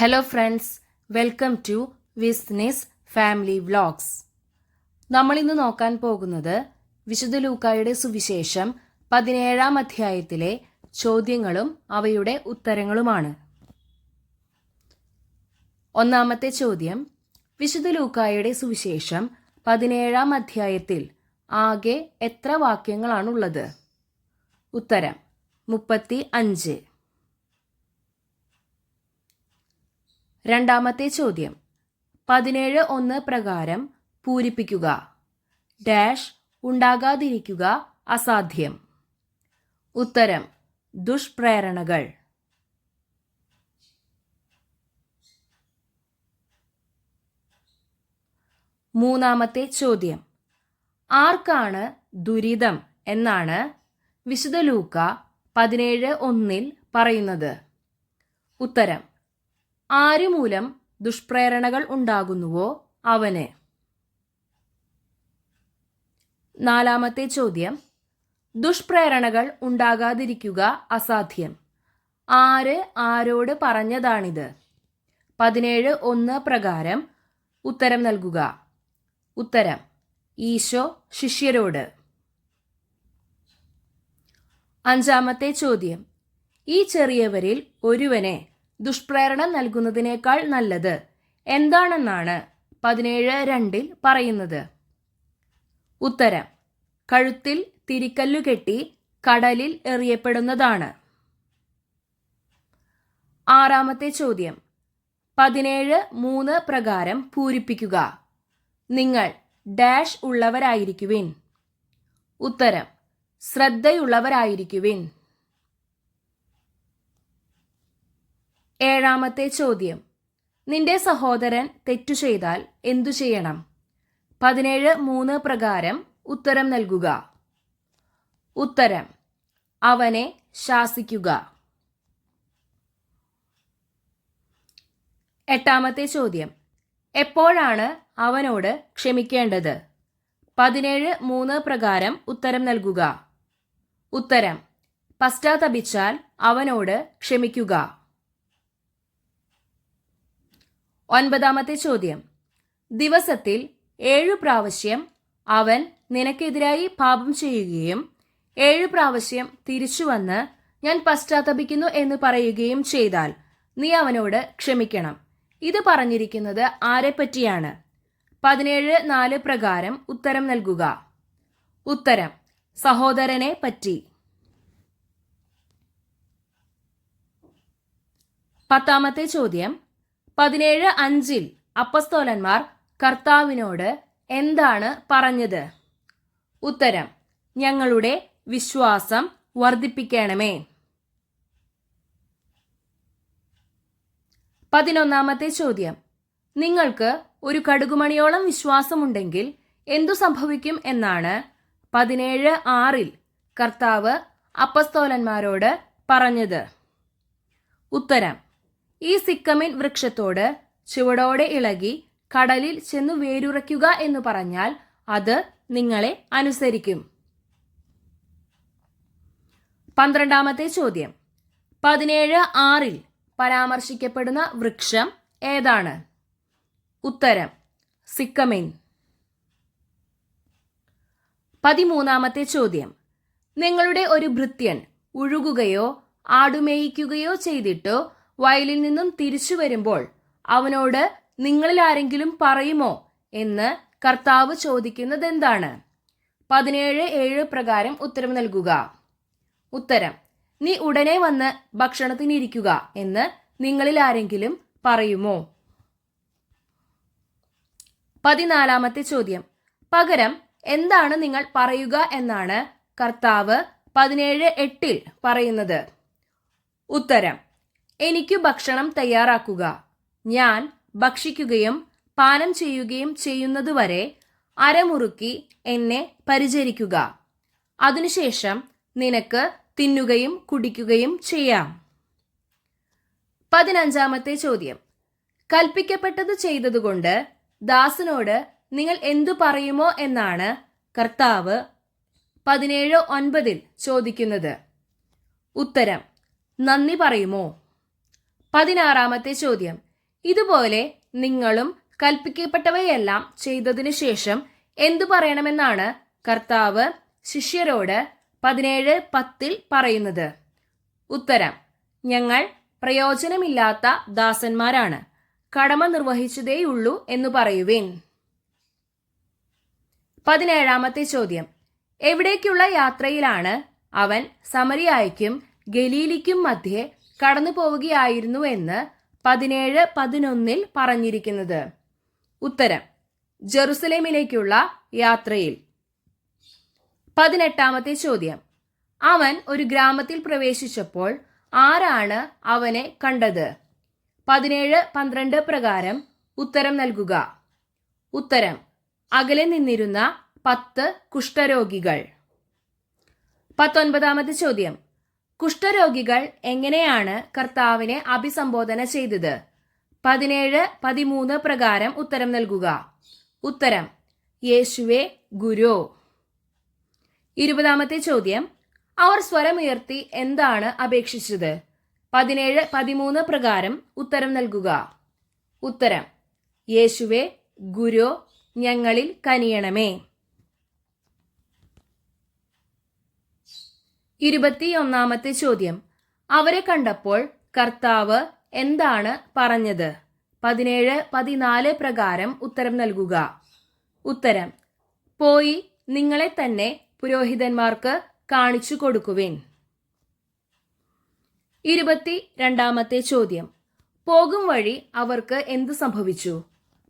Hello friends welcome to Visnis family vlogs നമ്മളിന്ന് നോക്കാൻ പോകുന്നത് വിശുദ്ധ ലൂക്കായുടെ സുവിശേഷം പതിനേഴാം അധ്യായത്തിലെ ചോദ്യങ്ങളും അവയുടെ ഉത്തരങ്ങളുമാണ്. ഒന്നാമത്തെ ചോദ്യം വിശുദ്ധ ലൂക്കായുടെ സുവിശേഷം പതിനേഴാം അധ്യായത്തിൽ ആകെ എത്ര വാക്യങ്ങളാണുള്ളത്? ഉത്തരം മുപ്പത്തി അഞ്ച്. രണ്ടാമത്തെ ചോദ്യം. പതിനേഴ് ഒന്ന് പ്രകാരം പൂരിപ്പിക്കുക. ഡാഷ് ഉണ്ടാകാതിരിക്കുക അസാധ്യം. ഉത്തരം ദുഷ്പ്രേരണകൾ. മൂന്നാമത്തെ ചോദ്യം. ആർക്കാണ് ദുരിതം എന്നാണ് വിശുദ്ധ ലൂക്ക പതിനേഴ് ഒന്നിൽ പറയുന്നത്. ഉത്തരം ആര് മൂലം ദുഷ്പ്രേരണകൾ ഉണ്ടാകുന്നുവോ അവന്? നാലാമത്തെ ചോദ്യം. ദുഷ്പ്രേരണകൾ ഉണ്ടാകാതിരിക്കുക അസാധ്യം. ആര് ആരോട് പറഞ്ഞതാണിത്? പതിനേഴ് ഒന്ന് പ്രകാരം ഉത്തരം നൽകുക. ഉത്തരം. ഈശോ ശിഷ്യരോട്. അഞ്ചാമത്തെ ചോദ്യം. ഈ ചെറിയവരിൽ ഒരുവനെ ദുഷ്പ്രേരണ നൽകുന്നതിനേക്കാൾ നല്ലത്. എന്താണെന്നാണ് പതിനേഴ് രണ്ടിൽ പറയുന്നത്. ഉത്തരം. കഴുത്തിൽ തിരിക്കല്ലു കെട്ടി കടലിൽ എറിയപ്പെടുന്നതാണ്. ആറാമത്തെ ചോദ്യം. പതിനേഴ് മൂന്ന് പ്രകാരം പൂരിപ്പിക്കുക. നിങ്ങൾ ഡാഷ് ഉള്ളവരായിരിക്കുവിൻ. ഉത്തരം. ശ്രദ്ധയുള്ളവരായിരിക്കുവിൻ. ഏഴാമത്തെ ചോദ്യം. നിന്റെ സഹോദരൻ തെറ്റു ചെയ്താൽ എന്തു ചെയ്യണം? പതിനേഴ് മൂന്ന് പ്രകാരം ഉത്തരം നൽകുക. ഉത്തരം. അവനെ ശാസിക്കുക. എട്ടാമത്തെ ചോദ്യം. എപ്പോഴാണ് അവനോട് ക്ഷമിക്കേണ്ടത്? പതിനേഴ് മൂന്ന് പ്രകാരം ഉത്തരം നൽകുക. ഉത്തരം. പശ്ചാത്തപിച്ചാൽ അവനോട് ക്ഷമിക്കുക. ഒൻപതാമത്തെ ചോദ്യം. ദിവസത്തിൽ ഏഴു പ്രാവശ്യം അവൻ നിനക്കെതിരായി പാപം ചെയ്യുകയും ഏഴു പ്രാവശ്യം തിരിച്ചു വന്ന് ഞാൻ പശ്ചാത്തപിക്കുന്നു എന്ന് പറയുകയും ചെയ്താൽ നീ അവനോട് ക്ഷമിക്കണം. ഇത് പറഞ്ഞിരിക്കുന്നത് ആരെപ്പറ്റിയാണ്? പതിനേഴ് നാല് പ്രകാരം ഉത്തരം നൽകുക. ഉത്തരം സഹോദരനെ പറ്റി. പത്താമത്തെ ചോദ്യം പതിനേഴ് അഞ്ചിൽ അപ്പസ്തോലന്മാർ കർത്താവിനോട് എന്താണ് പറഞ്ഞത്? ഉത്തരം ഞങ്ങളുടെ വിശ്വാസം വർദ്ധിപ്പിക്കണമേ. പതിനൊന്നാമത്തെ ചോദ്യം നിങ്ങൾക്ക് ഒരു കടുകുമണിയോളം വിശ്വാസമുണ്ടെങ്കിൽ എന്തു സംഭവിക്കും എന്നാണ് പതിനേഴ് ആറിൽ കർത്താവ് അപ്പസ്തോലന്മാരോട് പറഞ്ഞത്. ഉത്തരം ഈ സിക്കമിൻ വൃക്ഷത്തോട് ചുവടോടെ ഇളകി കടലിൽ ചെന്നു വേരുറയ്ക്കുക എന്ന് പറഞ്ഞാൽ അത് നിങ്ങളെ അനുസരിക്കും. പന്ത്രണ്ടാമത്തെ ചോദ്യം. പതിനേഴ് ആറിൽ പരാമർശിക്കപ്പെടുന്ന വൃക്ഷം ഏതാണ്? ഉത്തരം സിക്കമിൻ. പതിമൂന്നാമത്തെ ചോദ്യം. നിങ്ങളുടെ ഒരു ഭൃത്യൻ ഉഴുകുകയോ ആടുമേയിക്കുകയോ ചെയ്തിട്ടോ വയലിൽ നിന്നും തിരിച്ചു വരുമ്പോൾ അവനോട് നിങ്ങളിൽ ആരെങ്കിലും പറയുമോ എന്ന് കർത്താവ് ചോദിക്കുന്നത് എന്താണ് പതിനേഴ് ഏഴ് പ്രകാരം ഉത്തരം നൽകുക. ഉത്തരം നീ ഉടനെ വന്ന് ഭക്ഷണത്തിനിരിക്കുക എന്ന് നിങ്ങളിൽ ആരെങ്കിലും പറയുമോ? പതിനാലാമത്തെ ചോദ്യം പകരം എന്താണ് നിങ്ങൾ പറയുക എന്നാണ് കർത്താവ് പതിനേഴ് എട്ടിൽ പറയുന്നത്. ഉത്തരം എനിക്കു ഭക്ഷണം തയ്യാറാക്കുക. ഞാൻ ഭക്ഷിക്കുകയും പാനം ചെയ്യുകയും ചെയ്യുന്നതുവരെ അരമുറുക്കി എന്നെ പരിചരിക്കുക. അതിനുശേഷം നിനക്ക് തിന്നുകയും കുടിക്കുകയും ചെയ്യാം. പതിനഞ്ചാമത്തെ ചോദ്യം. കൽപ്പിക്കപ്പെട്ടത് ചെയ്തതുകൊണ്ട് ദാസനോട് നിങ്ങൾ എന്തു പറയുമോ എന്നാണ് കർത്താവ് പതിനേഴ് ഒൻപതിൽ ചോദിക്കുന്നത്. ഉത്തരം നന്ദി പറയുമോ? പതിനാറാമത്തെ ചോദ്യം. ഇതുപോലെ നിങ്ങളും കൽപ്പിക്കപ്പെട്ടവയെല്ലാം ചെയ്തതിനു ശേഷം എന്തു പറയണമെന്നാണ് കർത്താവ് ശിഷ്യരോട് പതിനേഴ് പത്തിൽ പറയുന്നത്. ഉത്തരം. ഞങ്ങൾ പ്രയോജനമില്ലാത്ത ദാസന്മാരാണ്. കടമ നിർവഹിച്ചതേയുള്ളൂ എന്ന് പറയുവിൻ. പതിനേഴാമത്തെ ചോദ്യം. എവിടേക്കുള്ള യാത്രയിലാണ് അവൻ സമരിയായ്ക്കും ഗലീലിക്കും മധ്യേ കടന്നു പോവുകയായിരുന്നു എന്ന് പതിനേഴ് പതിനൊന്നിൽ പറഞ്ഞിരിക്കുന്നത്. ഉത്തരം ജെറുസലേമിലേക്കുള്ള യാത്രയിൽ. പതിനെട്ടാമത്തെ ചോദ്യം അവൻ ഒരു ഗ്രാമത്തിൽ പ്രവേശിച്ചപ്പോൾ ആരാണ് അവനെ കണ്ടത്? പതിനേഴ് പന്ത്രണ്ട് പ്രകാരം ഉത്തരം നൽകുക. ഉത്തരം അകലെ നിന്നിരുന്ന പത്ത് കുഷ്ഠരോഗികൾ. പത്തൊൻപതാമത്തെ ചോദ്യം കുഷ്ഠരോഗികൾ എങ്ങനെയാണ് കർത്താവിനെ അഭിസംബോധന ചെയ്തത്? പതിനേഴ് പതിമൂന്ന് പ്രകാരം ഉത്തരം നൽകുക. ഉത്തരം യേശുവെ ഗുരു. ഇരുപതാമത്തെ ചോദ്യം അവർ സ്വരമുയർത്തി എന്താണ് അപേക്ഷിച്ചത്? പതിനേഴ് പതിമൂന്ന് പ്രകാരം ഉത്തരം നൽകുക. ഉത്തരം യേശുവെ ഗുരു ഞങ്ങളിൽ കനിയണമേ. ഇരുപത്തിയൊന്നാമത്തെ ചോദ്യം. അവരെ കണ്ടപ്പോൾ കർത്താവ് എന്താണ് പറഞ്ഞത്? പതിനേഴ് പതിനാല് പ്രകാരം ഉത്തരം നൽകുക. ഉത്തരം പോയി നിങ്ങളെ തന്നെ പുരോഹിതന്മാർക്ക് കാണിച്ചു കൊടുക്കുവിൻ. ഇരുപത്തി രണ്ടാമത്തെ ചോദ്യം പോകും വഴി അവർക്ക് എന്ത് സംഭവിച്ചു?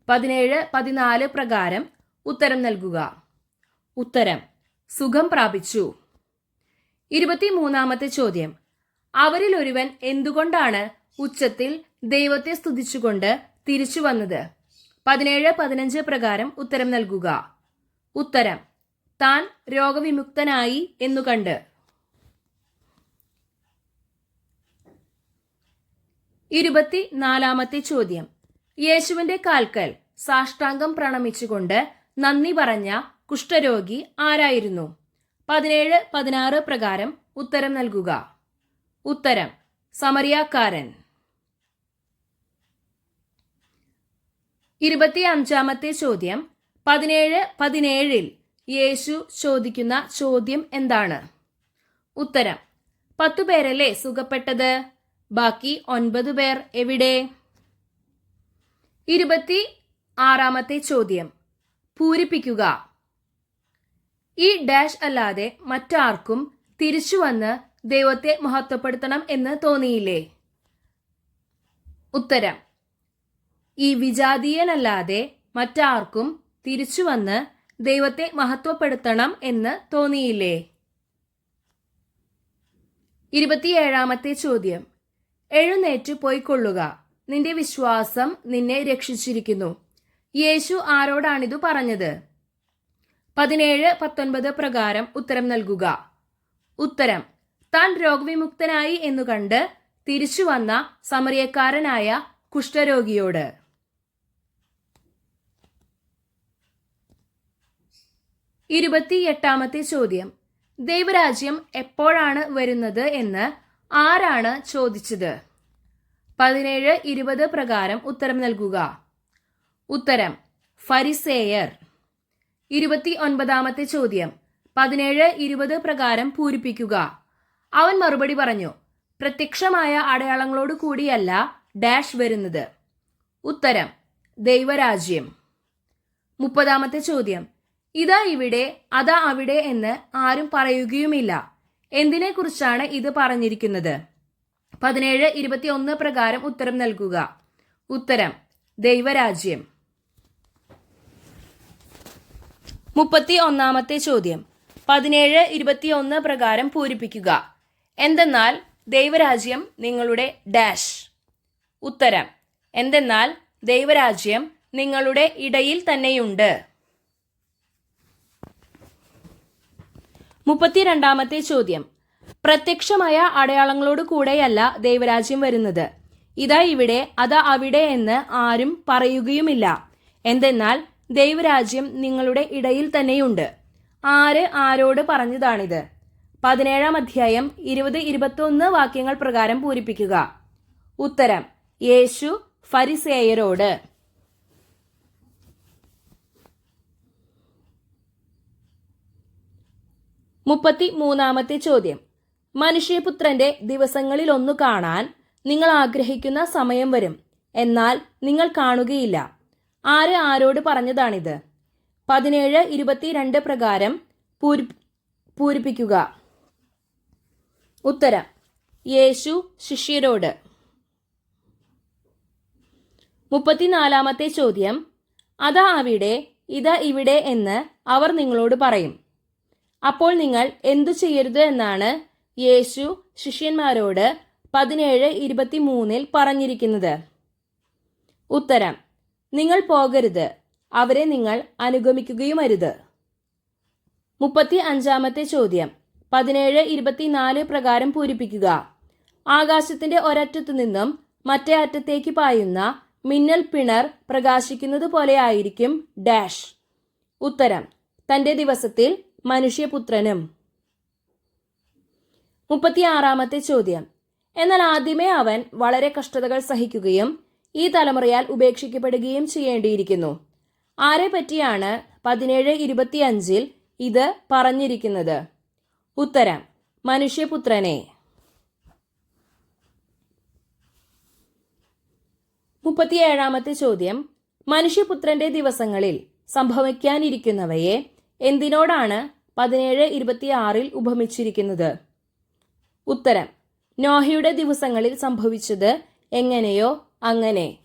പതിനേഴ് പതിനാല് പ്രകാരം ഉത്തരം നൽകുക. ഉത്തരം സുഖം പ്രാപിച്ചു. ഇരുപത്തിമൂന്നാമത്തെ ചോദ്യം. അവരിൽ ഒരുവൻ എന്തുകൊണ്ടാണ് ഉച്ചത്തിൽ ദൈവത്തെ സ്തുതിച്ചുകൊണ്ട് തിരിച്ചു വന്നത്? പതിനേഴ് പതിനഞ്ച് പ്രകാരം ഉത്തരം നൽകുക. ഉത്തരം താൻ രോഗവിമുക്തനായി എന്നു കണ്ട്. ഇരുപത്തിനാലാമത്തെ ചോദ്യം. യേശുവിന്റെ കാൽക്കൽ സാഷ്ടാംഗം പ്രണമിച്ചുകൊണ്ട് നന്ദി പറഞ്ഞ കുഷ്ഠരോഗി ആരായിരുന്നു? പതിനേഴ് പതിനാറ് പ്രകാരം ഉത്തരം നൽകുക. ഉത്തരം. സമറിയാക്കാരൻ ഇരുപത്തി അഞ്ചാമത്തെ ചോദ്യം. പതിനേഴ് പതിനേഴിൽ യേശു ചോദിക്കുന്ന ചോദ്യം എന്താണ്? ഉത്തരം. പത്തു പേരല്ലേ സുഖപ്പെട്ടത്? ബാക്കി ഒൻപത് പേർ എവിടെ? ഇരുപത്തി ആറാമത്തെ ചോദ്യം. പൂരിപ്പിക്കുക. ഈ ഡാഷ് അല്ലാതെ മറ്റാർക്കും തിരിച്ചു വന്ന് ദൈവത്തെ മഹത്വപ്പെടുത്തണം എന്ന് തോന്നിയില്ലേ? ഉത്തരം. ഈ വിജാതീയനല്ലാതെ മറ്റാർക്കും തിരിച്ചു വന്ന് ദൈവത്തെ മഹത്വപ്പെടുത്തണം എന്ന് തോന്നിയില്ലേ? ഇരുപത്തിയേഴാമത്തെ ചോദ്യം. എഴുന്നേറ്റ് പോയിക്കൊള്ളുക. നിന്റെ വിശ്വാസം നിന്നെ രക്ഷിച്ചിരിക്കുന്നു. യേശു ആരോടാണിതു പറഞ്ഞത്? പതിനേഴ് പത്തൊൻപത് പ്രകാരം ഉത്തരം നൽകുക. ഉത്തരം താൻ രോഗവിമുക്തനായി എന്നു കണ്ട് തിരിച്ചു വന്ന സമറിയക്കാരനായ കുഷ്ഠരോഗിയോട്. ഇരുപത്തിയെട്ടാമത്തെ ചോദ്യം ദൈവരാജ്യം എപ്പോഴാണ് വരുന്നത് എന്ന് ആരാണ് ചോദിച്ചത്? പതിനേഴ് ഇരുപത് പ്രകാരം ഉത്തരം നൽകുക. ഉത്തരം ഫരിസേയർ. ഇരുപത്തി ഒൻപതാമത്തെ ചോദ്യം. പതിനേഴ് ഇരുപത് പ്രകാരം പൂരിപ്പിക്കുക. അവൻ മറുപടി പറഞ്ഞു പ്രത്യക്ഷമായ അടയാളങ്ങളോട് കൂടിയല്ല ഡാഷ് വരുന്നത്. ഉത്തരം ദൈവരാജ്യം. മുപ്പതാമത്തെ ചോദ്യം ഇതാ ഇവിടെ അതാ അവിടെ എന്ന് ആരും പറയുകയുമില്ല. എന്തിനെക്കുറിച്ചാണ് ഇത് പറഞ്ഞിരിക്കുന്നത്? പതിനേഴ് ഇരുപത്തിയൊന്ന് പ്രകാരം ഉത്തരം നൽകുക. ഉത്തരം ദൈവരാജ്യം. മുപ്പത്തി ഒന്നാമത്തെ ചോദ്യം. പതിനേഴ് ഇരുപത്തിയൊന്ന് പ്രകാരം പൂരിപ്പിക്കുക. എന്തെന്നാൽ ദൈവരാജ്യം നിങ്ങളുടെ ഡാഷ്. ഉത്തരം. എന്തെന്നാൽ ദൈവരാജ്യം നിങ്ങളുടെ ഇടയിൽ തന്നെയുണ്ട്. മുപ്പത്തിരണ്ടാമത്തെ ചോദ്യം. പ്രത്യക്ഷമായ അടയാളങ്ങളോട് കൂടെയല്ല ദൈവരാജ്യം വരുന്നത്. ഇതാ ഇവിടെ അതാ അവിടെ എന്ന് ആരും പറയുകയുമില്ല. എന്തെന്നാൽ ദൈവരാജ്യം നിങ്ങളുടെ ഇടയിൽ തന്നെയുണ്ട്. ആര് ആരോട് പറഞ്ഞതാണിത്? പതിനേഴാം അധ്യായം ഇരുപത് ഇരുപത്തൊന്ന് വാക്യങ്ങൾ പ്രകാരം പൂരിപ്പിക്കുക. ഉത്തരം യേശു ഫരിസേയരോട്. മുപ്പത്തി മൂന്നാമത്തെ ചോദ്യം മനുഷ്യപുത്രന്റെ ദിവസങ്ങളിൽ ഒന്ന് കാണാൻ നിങ്ങൾ ആഗ്രഹിക്കുന്ന സമയം വരും. എന്നാൽ നിങ്ങൾ കാണുകയില്ല. ആര് ആരോട് പറഞ്ഞതാണിത്? പതിനേഴ് ഇരുപത്തിരണ്ട് പ്രകാരം പൂരി പൂരിപ്പിക്കുക. ഉത്തരം. യേശു ശിഷ്യരോട്. മുപ്പത്തിനാലാമത്തെ ചോദ്യം. അതാ അവിടെ ഇതാ ഇവിടെ എന്ന് അവർ നിങ്ങളോട് പറയും. അപ്പോൾ നിങ്ങൾ എന്തു ചെയ്യരുത് എന്നാണ് യേശു ശിഷ്യന്മാരോട് പതിനേഴ് ഇരുപത്തിമൂന്നിൽ പറഞ്ഞിരിക്കുന്നത്. ഉത്തരം. നിങ്ങൾ പോകരുത്. അവരെ നിങ്ങൾ അനുഗമിക്കുകയുമരുത്. മുപ്പത്തി അഞ്ചാമത്തെ ചോദ്യം. പതിനേഴ് ഇരുപത്തിനാല് പ്രകാരം പൂരിപ്പിക്കുക. ആകാശത്തിന്റെ ഒരറ്റത്തു നിന്നും മറ്റേ അറ്റത്തേക്ക് പായുന്ന മിന്നൽ പിണർ പ്രകാശിക്കുന്നത് പോലെയായിരിക്കും ഡാഷ്. ഉത്തരം. തന്റെ ദിവസത്തിൽ മനുഷ്യപുത്രനും. മുപ്പത്തിയാറാമത്തെ ചോദ്യം. എന്നാൽ ആദ്യമേ അവൻ വളരെ കഷ്ടതകൾ സഹിക്കുകയും ഈ തലമുറയാൽ ഉപേക്ഷിക്കപ്പെടുകയും ചെയ്യേണ്ടിയിരിക്കുന്നു. ആരെ പറ്റിയാണ് പതിനേഴ് ഇരുപത്തിയഞ്ചിൽ ഇത് പറഞ്ഞിരിക്കുന്നത്? ഉത്തരം മനുഷ്യപുത്രനെ. മുപ്പത്തിയേഴാമത്തെ ചോദ്യം മനുഷ്യപുത്രന്റെ ദിവസങ്ങളിൽ സംഭവിക്കാനിരിക്കുന്നവയെ എന്തിനോടാണ് പതിനേഴ് ഇരുപത്തിയാറിൽ ഉപമിച്ചിരിക്കുന്നത്? ഉത്തരം നോഹയുടെ ദിവസങ്ങളിൽ സംഭവിച്ചത് എങ്ങനെയോ അങ്ങനെ.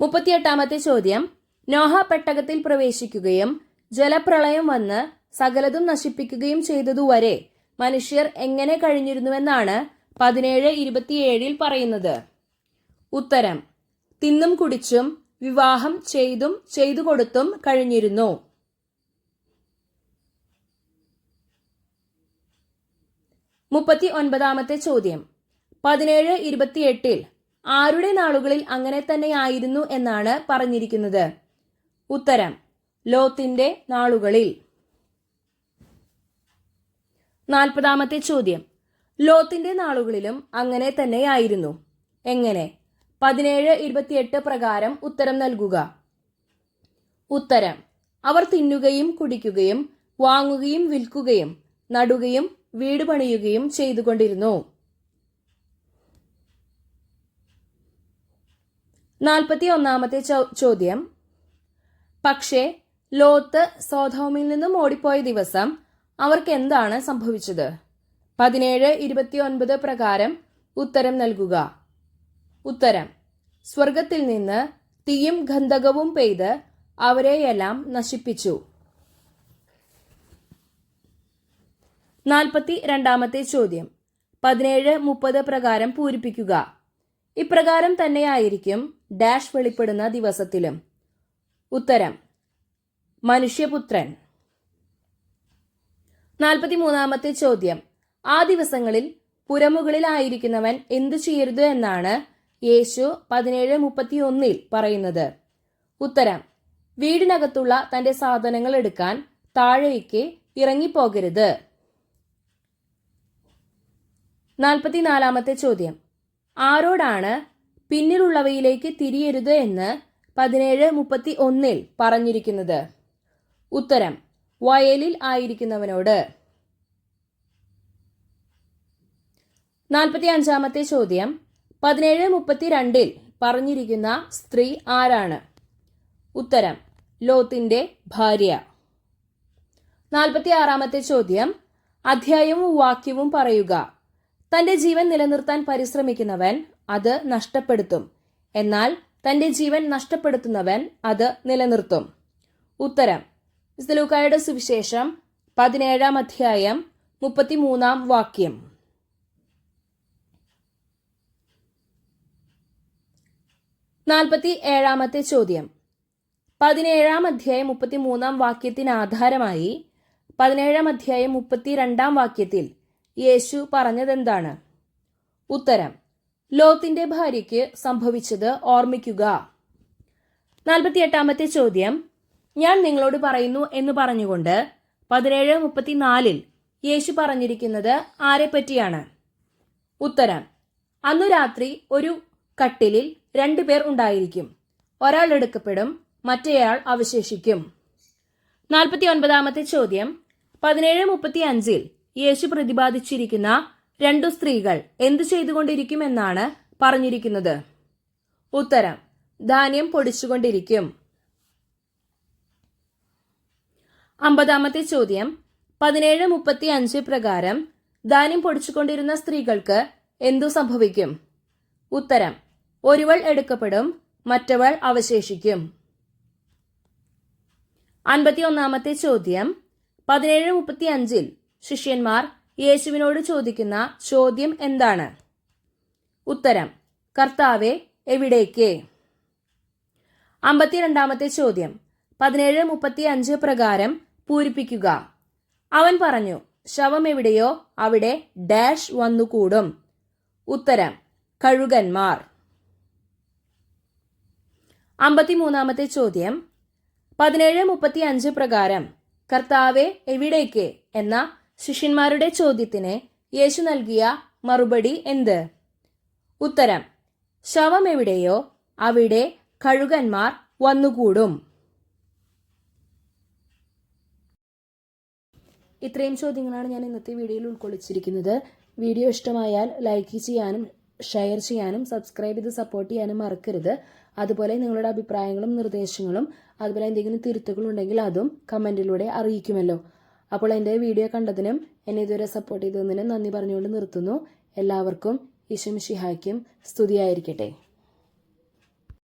മുപ്പത്തിയെട്ടാമത്തെ ചോദ്യം. നോഹ പെട്ടകത്തിൽ പ്രവേശിക്കുകയും ജലപ്രളയം വന്ന് സകലതും നശിപ്പിക്കുകയും ചെയ്തതുവരെ മനുഷ്യർ എങ്ങനെ കഴിഞ്ഞിരുന്നുവെന്നാണ് പതിനേഴ് ഇരുപത്തിയേഴിൽ പറയുന്നത്. ഉത്തരം. തിന്നും കുടിച്ചും വിവാഹം ചെയ്തും ചെയ്തു കൊടുത്തും കഴിഞ്ഞിരുന്നു. മുപ്പത്തി ഒൻപതാമത്തെ ചോദ്യം. പതിനേഴ് ഇരുപത്തിയെട്ടിൽ ആരുടെ നാളുകളിൽ അങ്ങനെ തന്നെയായിരുന്നു എന്നാണ് പറഞ്ഞിരിക്കുന്നത്. ഉത്തരം ലോത്തിന്റെ നാളുകളിൽ. നാൽപ്പതാമത്തെ ചോദ്യം ലോത്തിന്റെ നാളുകളിലും അങ്ങനെ തന്നെയായിരുന്നു. എങ്ങനെ? പതിനേഴ് ഇരുപത്തിയെട്ട് പ്രകാരം ഉത്തരം നൽകുക. ഉത്തരം അവർ തിന്നുകയും കുടിക്കുകയും വാങ്ങുകയും വിൽക്കുകയും നടുകയും വീട് പണിയുകയും ചെയ്തുകൊണ്ടിരുന്നു. നാൽപ്പത്തി ഒന്നാമത്തെ ചോദ്യം. പക്ഷേ ലോത്ത് സോധോമിൽ നിന്നും ഓടിപ്പോയ ദിവസം അവർക്ക് എന്താണ് സംഭവിച്ചത്? പതിനേഴ് ഇരുപത്തിയൊൻപത് പ്രകാരം ഉത്തരം നൽകുക. ഉത്തരം. സ്വർഗത്തിൽ നിന്ന് തീയും ഗന്ധകവും പെയ്ത് അവരെയെല്ലാം നശിപ്പിച്ചു. നാൽപ്പത്തി രണ്ടാമത്തെ ചോദ്യം. പതിനേഴ് മുപ്പത് പ്രകാരം പൂരിപ്പിക്കുക. ഇപ്രകാരം തന്നെയായിരിക്കും ഡാഷ് വെളിപ്പെടുന്ന ദിവസത്തിലും. ഉത്തരം മനുഷ്യപുത്രൻ. നാൽപ്പത്തിമൂന്നാമത്തെ ചോദ്യം ആ ദിവസങ്ങളിൽ പുരമുകളിലായിരിക്കുന്നവൻ എന്തു ചെയ്യരുത് എന്നാണ് യേശു പതിനേഴ് മുപ്പത്തി ഒന്നിൽ പറയുന്നത്. ഉത്തരം വീടിനകത്തുള്ള തന്റെ സാധനങ്ങൾ എടുക്കാൻ താഴേക്ക് ഇറങ്ങിപ്പോകരുത്. നാൽപ്പത്തിനാലാമത്തെ ചോദ്യം ആരോടാണ് പിന്നിലുള്ളവയിലേക്ക് തിരിയരുത് എന്ന് പതിനേഴ് മുപ്പത്തി ഒന്നിൽ പറഞ്ഞിരിക്കുന്നത്? ഉത്തരം വയലിൽ ആയിരിക്കുന്നവനോട്. നാൽപ്പത്തി അഞ്ചാമത്തെ ചോദ്യം പതിനേഴ് മുപ്പത്തി രണ്ടിൽ പറഞ്ഞിരിക്കുന്ന സ്ത്രീ ആരാണ്? ഉത്തരം ലോത്തിന്റെ ഭാര്യ. നാൽപ്പത്തി ആറാമത്തെ ചോദ്യം അധ്യായവും വാക്യവും പറയുക. തന്റെ ജീവൻ നിലനിർത്താൻ പരിശ്രമിക്കുന്നവൻ അത് നഷ്ടപ്പെടുത്തും. എന്നാൽ തന്റെ ജീവൻ നഷ്ടപ്പെടുത്തുന്നവൻ അത് നിലനിർത്തും. ഉത്തരം. ഇസ്തലൂക്കായുടെ സുവിശേഷം പതിനേഴാം അധ്യായം മുപ്പത്തിമൂന്നാം വാക്യം. നാൽപ്പത്തി ഏഴാമത്തെ ചോദ്യം. പതിനേഴാം അധ്യായം മുപ്പത്തിമൂന്നാം വാക്യത്തിന് ആധാരമായി പതിനേഴാം അധ്യായം മുപ്പത്തിരണ്ടാം വാക്യത്തിൽ യേശു പറഞ്ഞതെന്താണ്? ഉത്തരം. ലോത്തിന്റെ ഭാര്യയ്ക്ക് സംഭവിച്ചത് ഓർമ്മിക്കുക. നാൽപ്പത്തിയെട്ടാമത്തെ ചോദ്യം. ഞാൻ നിങ്ങളോട് പറയുന്നു എന്ന് പറഞ്ഞുകൊണ്ട് പതിനേഴ് മുപ്പത്തിനാലിൽ യേശു പറഞ്ഞിരിക്കുന്നത് ആരെപ്പറ്റിയാണ്? ഉത്തരം. അന്നു രാത്രി ഒരു കട്ടിലിൽ രണ്ടുപേർ ഉണ്ടായിരിക്കും. ഒരാൾ എടുക്കപ്പെടും മറ്റേയാൾ അവശേഷിക്കും. നാൽപ്പത്തി ഒൻപതാമത്തെ ചോദ്യം. പതിനേഴ് മുപ്പത്തി അഞ്ചിൽ യേശു പ്രതിപാദിച്ചിരിക്കുന്ന രണ്ടു സ്ത്രീകൾ എന്തു ചെയ്തുകൊണ്ടിരിക്കുമെന്നാണ് പറഞ്ഞിരിക്കുന്നത്. ഉത്തരം ധാന്യം പൊടിച്ചുകൊണ്ടിരിക്കും. അമ്പതാമത്തെ ചോദ്യം പതിനേഴ് മുപ്പത്തി അഞ്ച് പ്രകാരം ധാന്യം പൊടിച്ചുകൊണ്ടിരുന്ന സ്ത്രീകൾക്ക് എന്തു സംഭവിക്കും? ഉത്തരം ഒരുവൾ എടുക്കപ്പെടും മറ്റവൾ അവശേഷിക്കും. അൻപത്തി ഒന്നാമത്തെ ചോദ്യം പതിനേഴ് മുപ്പത്തി അഞ്ചിൽ ശിഷ്യന്മാർ യേശുവിനോട് ചോദിക്കുന്ന ചോദ്യം എന്താണ്? ഉത്തരം കർത്താവെ എവിടേക്ക്? അമ്പത്തിരണ്ടാമത്തെ ചോദ്യം പതിനേഴ് മുപ്പത്തി അഞ്ച് പ്രകാരം പൂരിപ്പിക്കുക. അവൻ പറഞ്ഞു ശവം എവിടെയോ? അവിടെ ഡാഷ് വന്നുകൂടും. ഉത്തരം കഴുകന്മാർ. അമ്പത്തിമൂന്നാമത്തെ ചോദ്യം പതിനേഴ് മുപ്പത്തി അഞ്ച് പ്രകാരം കർത്താവെ എവിടേക്ക്? എന്ന ശിഷ്യന്മാരുടെ ചോദ്യത്തിന് യേശു നൽകിയ മറുപടി എന്ത്? ഉത്തരം ശവം എവിടെയോ അവിടെ കഴുകന്മാർ വന്നുകൂടും. ഇത്രയും ചോദ്യങ്ങളാണ് ഞാൻ ഇന്നത്തെ വീഡിയോയിൽ ഉൾക്കൊള്ളിച്ചിരിക്കുന്നത്. വീഡിയോ ഇഷ്ടമായാൽ ലൈക്ക് ചെയ്യാനും ഷെയർ ചെയ്യാനും സബ്സ്ക്രൈബ് ചെയ്ത് സപ്പോർട്ട് ചെയ്യാനും മറക്കരുത്. അതുപോലെ നിങ്ങളുടെ അഭിപ്രായങ്ങളും നിർദ്ദേശങ്ങളും അതുപോലെ എന്തെങ്കിലും തിരുത്തുകളുണ്ടെങ്കിൽ അതും കമന്റിലൂടെ അറിയിക്കുമല്ലോ. അപ്പോൾ എന്റെ വീഡിയോ കണ്ടതിനും എന്നെ ഇതുവരെ സപ്പോർട്ട് ചെയ്തതിനും നന്ദി പറഞ്ഞുകൊണ്ട് നിർത്തുന്നു. എല്ലാവർക്കും ഈശ്വം ഷിഹായ്ക്കും സ്തുതിയായിരിക്കട്ടെ.